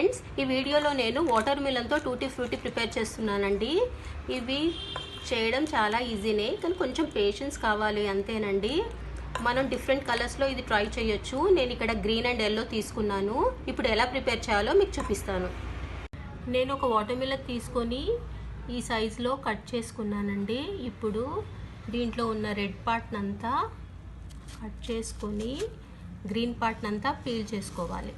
Friends ఈ వీడియోలో నేను వాటర్ మిలన్తో టూటీ ఫ్రూటీ ప్రిపేర్ చేస్తున్నానండి. ఇవి చేయడం చాలా ఈజీనే కానీ కొంచెం పేషెన్స్ కావాలి అంతేనండి. మనం డిఫరెంట్ కలర్స్లో ఇది ట్రై చేయొచ్చు. నేను ఇక్కడ గ్రీన్ అండ్ ఎల్లో తీసుకున్నాను. ఇప్పుడు ఎలా ప్రిపేర్ చేయాలో మీకు చూపిస్తాను. నేను ఒక వాటర్ మిలన్ తీసుకొని ఈ సైజులో కట్ చేసుకున్నానండి. ఇప్పుడు దీంట్లో ఉన్న రెడ్ పార్ట్నంతా కట్ చేసుకొని గ్రీన్ పార్ట్నంతా పీల్ చేసుకోవాలి.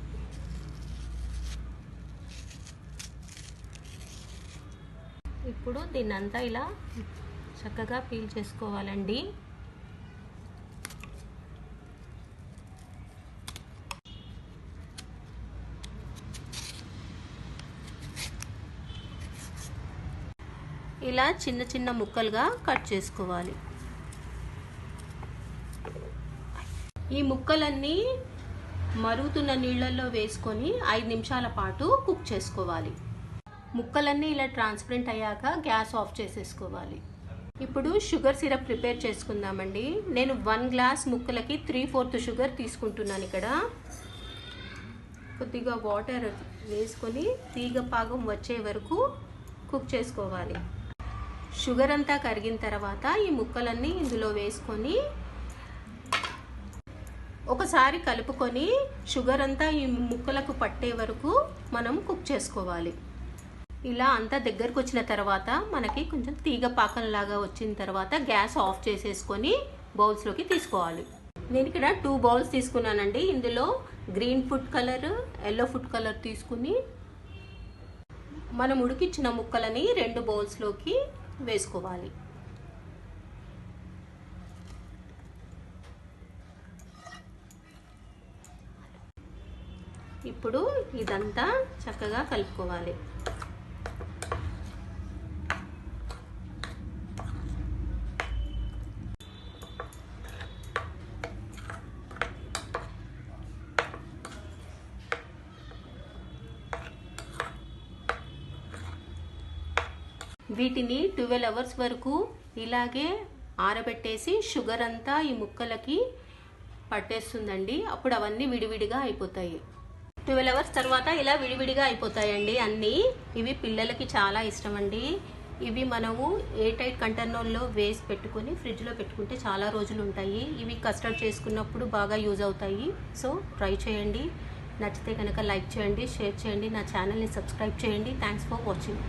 ఇప్పుడు దీన్నంతా ఇలా చక్కగా పీల్ చేసుకోవాలండి. ఇలా చిన్న చిన్న ముక్కలుగా కట్ చేసుకోవాలి. ఈ ముక్కలన్నీ మరుగుతున్న నీళ్ళల్లో వేసుకొని ఐదు నిమిషాల పాటు కుక్ చేసుకోవాలి. ముక్కలన్నీ ఇలా ట్రాన్స్పరెంట్ అయ్యాక గ్యాస్ ఆఫ్ చేసేసుకోవాలి. ఇప్పుడు షుగర్ సిరప్ ప్రిపేర్ చేసుకుందామండి. నేను వన్ గ్లాస్ ముక్కలకి త్రీ ఫోర్త్ షుగర్ తీసుకుంటున్నాను ఇక్కడ. కొద్దిగా వాటర్ వేసుకొని తీగ పాగం వచ్చే వరకు కుక్ చేసుకోవాలి. షుగర్ అంతా కరిగిన తర్వాత ఈ ముక్కలన్నీ ఇందులో వేసుకొని ఒకసారి కలుపుకొని షుగర్ అంతా ఈ ముక్కలకు పట్టే వరకు మనం కుక్ చేసుకోవాలి. ఇలా అంతా దగ్గరకు వచ్చిన తర్వాత మనకి కొంచెం తీగ పాకంలాగా వచ్చిన తర్వాత గ్యాస్ ఆఫ్ చేసేసుకొని బౌల్స్లోకి తీసుకోవాలి. నేను ఇక్కడ టూ బౌల్స్ తీసుకున్నానండి. ఇందులో green food colour yellow food colour తీసుకుని మనం ఉడికిచ్చిన ముక్కలని రెండు బౌల్స్లోకి వేసుకోవాలి. ఇప్పుడు ఇదంతా చక్కగా కలుపుకోవాలి. వీటిని ట్వెల్వ్ అవర్స్ వరకు ఇలాగే ఆరబెట్టేసి షుగర్ అంతా ఈ ముక్కలకి పట్టేస్తుందండి. అప్పుడు అవన్నీ విడివిడిగా అయిపోతాయి. ట్వెల్వ్ అవర్స్ తర్వాత ఇలా విడివిడిగా అయిపోతాయండి అన్నీ. ఇవి పిల్లలకి చాలా ఇష్టం అండి ఇవి మనము ఏ టైట్ కంటైనర్లో వేసి పెట్టుకొని ఫ్రిడ్జ్లో పెట్టుకుంటే చాలా రోజులు ఉంటాయి. ఇవి కస్టర్డ్ చేసుకున్నప్పుడు బాగా యూజ్ అవుతాయి. సో ట్రై చేయండి. నచ్చితే కనుక లైక్ చేయండి షేర్ చేయండి నా ఛానల్ని సబ్స్క్రైబ్ చేయండి. Thanks for watching.